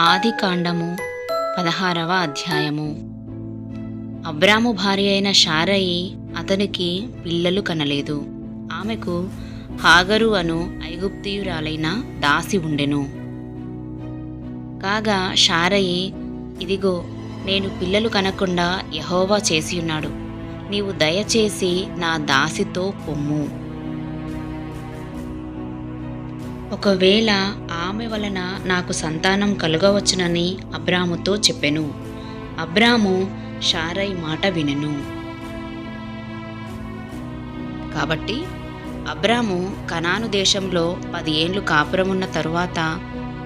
ఆది కాండము పదహారవ అధ్యాయము. అబ్రాము భార్య అయిన షారయి అతనికి పిల్లలు కనలేదు. ఆమెకు హాగరు అను ఐగుప్తియురాలైన దాసి ఉండెను. కాగా షారయి ఇదిగో నేను పిల్లలు కనకుండా యహోవా చేసియున్నాడు. నీవు దయచేసి నా దాసితో పొమ్ము ఒకవేళ ఆమె వలన నాకు సంతానం కలుగవచ్చునని అబ్రాముతో చెప్పెను. అబ్రాము షారై మాట వినెను. కాబట్టి అబ్రాము కనాను దేశంలో పది ఏండ్లు కాపురమున్న తరువాత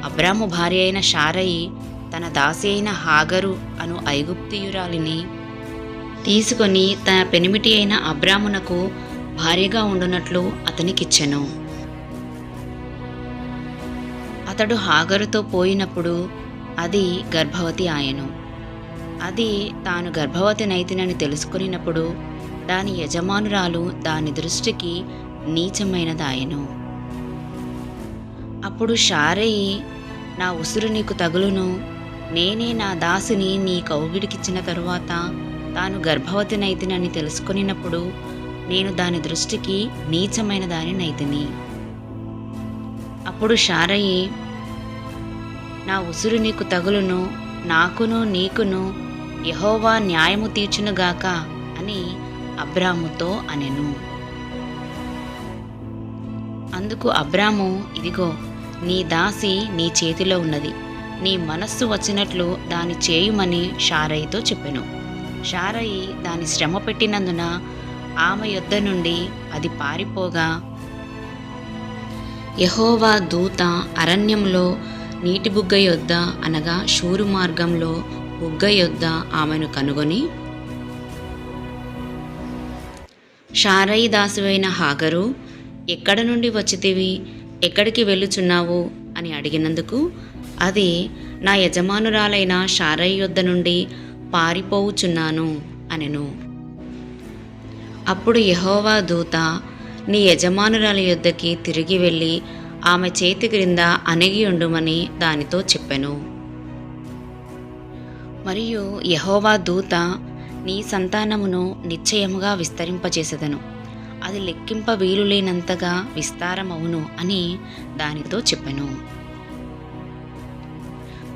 అబ్రాము భార్య అయిన షారయి తన దాసి అయిన హాగరు అను ఐగుప్తియురాలిని తీసుకొని తన పెనిమిటి అయిన అబ్రామునకు భార్యగా ఉండునట్లు అతనికిచ్చెను. అతడు హాగరుతో పోయినప్పుడు అది గర్భవతి ఆయను. అది తాను గర్భవతి నైతినని తెలుసుకునినప్పుడు దాని యజమానురాలు దాని దృష్టికి నీచమైనదాయను అప్పుడు షారయ్యి నా ఉసురు నీకు తగులును. నేనే నా దాసిని నీ కౌగిడికిచ్చిన తరువాత తాను గర్భవతి నైతినని తెలుసుకునినప్పుడు నేను దాని దృష్టికి నీచమైన దాని నైతిని. అప్పుడు షారయ్యి నా ఉసురు నీకు తగులును నాకును నీకును యహోవా న్యాయము తీర్చునుగాక అని అబ్రాముతో అనెను. అందుకు అబ్రాము ఇదిగో నీ దాసి నీ చేతిలో ఉన్నది. నీ మనస్సు వచ్చినట్లు దాని చేయుమని షారయితో చెప్పెను. షారయి దాని శ్రమ పెట్టినందున ఆమె యొద్ద నుండి అది పారిపోగా యహోవా దూత అరణ్యంలో నీటి బుగ్గ యొద్ద అనగా షూరు మార్గంలో బుగ్గ యొద్ద ఆమెను కనుగొని షారయి దాసువైన హాగరు ఎక్కడ నుండి వచ్చితివి? ఎక్కడికి వెళ్ళుచున్నావు? అని అడిగినందుకు అది నా యజమానురాలైన షారయ్య యొద్ద నుండి పారిపోవుచున్నాను అనెను. అప్పుడు యహోవా దూత నీ యజమానురాలి యొద్దకి తిరిగి వెళ్ళి ఆమె చేతి క్రింద అణిగి ఉండుమని దానితో చెప్పెను. మరియు యహోవా దూత నీ సంతానమును నిశ్చయముగా విస్తరింపచేసెదను అది లెక్కింప వీలులేనంతగా విస్తారమవును అని దానితో చెప్పెను.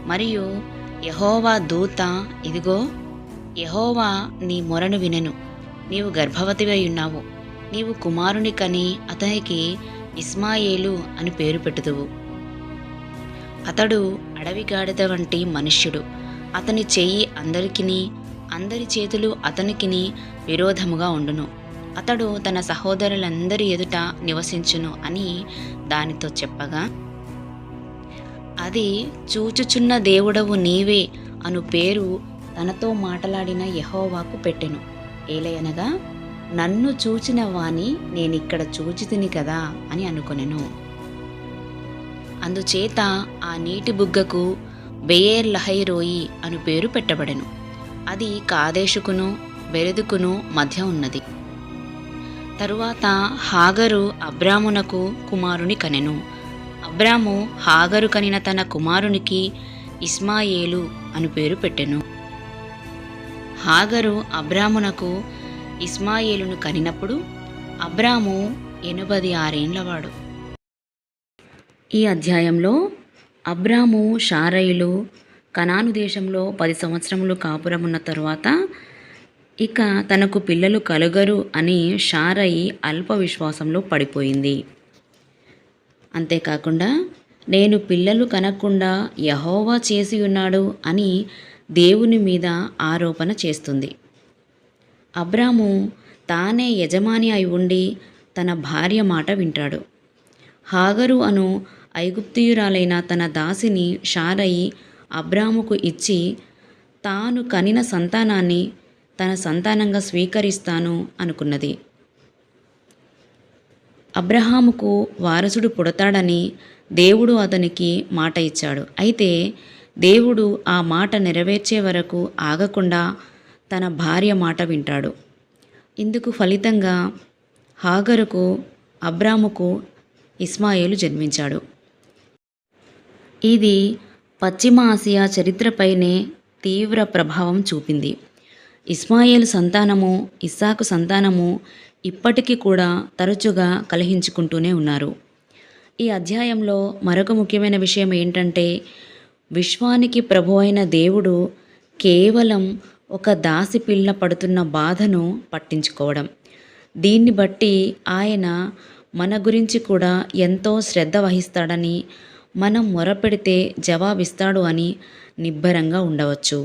మరియు యహోవా దూత ఇదిగో యహోవా నీ మొరను వినెను. నీవు గర్భవతివై ఉన్నావు. నీవు కుమారుని కని అతనికి ఇస్మాయేలు అని పేరు పెట్టుదువు. అతడు అడవి గాడిద వంటి మనుష్యుడు. అతని చెయ్యి అందరికిని అందరి చేతులు అతనికిని విరోధముగా ఉండును. అతడు తన సహోదరులందరి ఎదుట నివసించును అని దానితో చెప్పగా అది చూచుచున్న దేవుడవు నీవే అను పేరు తనతో మాటలాడిన యహోవాకు పెట్టెను. ఏలయనగా నన్ను చూచిన వాణి నేనిక్కడ చూచితిని కదా అని అనుకొనెను. అందుచేత ఆ నీటి బుగ్గకు బెయేర్ లహైరోయి అను పేరు పెట్టబడెను. అది కాదేశుకును బెరెదుకును మధ్య ఉన్నది. తరువాత హాగరు అబ్రామునకు కుమారుని కనెను. అబ్రాము హాగరు కనిన తన కుమారునికి ఇస్మాయేలు అను పేరు పెట్టెను. హాగరు అబ్రామునకు ఇస్మాయేలును కనినప్పుడు అబ్రాము ఎనభది ఆరేండ్లవాడు. ఈ అధ్యాయంలో అబ్రాము షారయిలు కనాను దేశంలో పది సంవత్సరములు కాపురమున్న తరువాత ఇక తనకు పిల్లలు కలుగరు అని షారయి అల్ప విశ్వాసంలో పడిపోయింది. అంతేకాకుండా నేను పిల్లలు కనకుండా యహోవా చేసి ఉన్నాడు అని దేవుని మీద ఆరోపణ చేస్తుంది. అబ్రాము తానే యజమాని అయి ఉండి తన భార్య మాట వింటాడు. హాగరు అను ఐగుప్తియురాలైన తన దాసిని షారయి అబ్రాముకు ఇచ్చి తాను కనిన సంతానాన్ని తన సంతానంగా స్వీకరిస్తాను అనుకున్నది. అబ్రహాముకు వారసుడు పుడతాడని దేవుడు అతనికి మాట ఇచ్చాడు. అయితే దేవుడు ఆ మాట నెరవేర్చే వరకు ఆగకుండా తన భార్య మాట వింటాడు. ఇందుకు ఫలితంగా హాగరుకు అబ్రాముకు ఇస్మాయేలు జన్మించాడు. ఇది పశ్చిమ ఆసియా చరిత్రపైనే తీవ్ర ప్రభావం చూపింది. ఇస్మాయేలు సంతానము ఇస్సాకు సంతానము ఇప్పటికీ కూడా తరచుగా కలహించుకుంటూనే ఉన్నారు. ఈ అధ్యాయంలో మరొక ముఖ్యమైన విషయం ఏంటంటే విశ్వానికి ప్రభు అయిన దేవుడు కేవలం ఒక దాసి పిల్ల పడుతున్న బాధను పట్టించుకోవడం. దీన్ని బట్టి ఆయన మన గురించి కూడా ఎంతో శ్రద్ధ వహిస్తాడని మనం మొరపెడితే జవాబిస్తాడు అని నిబ్బరంగా ఉండవచ్చు.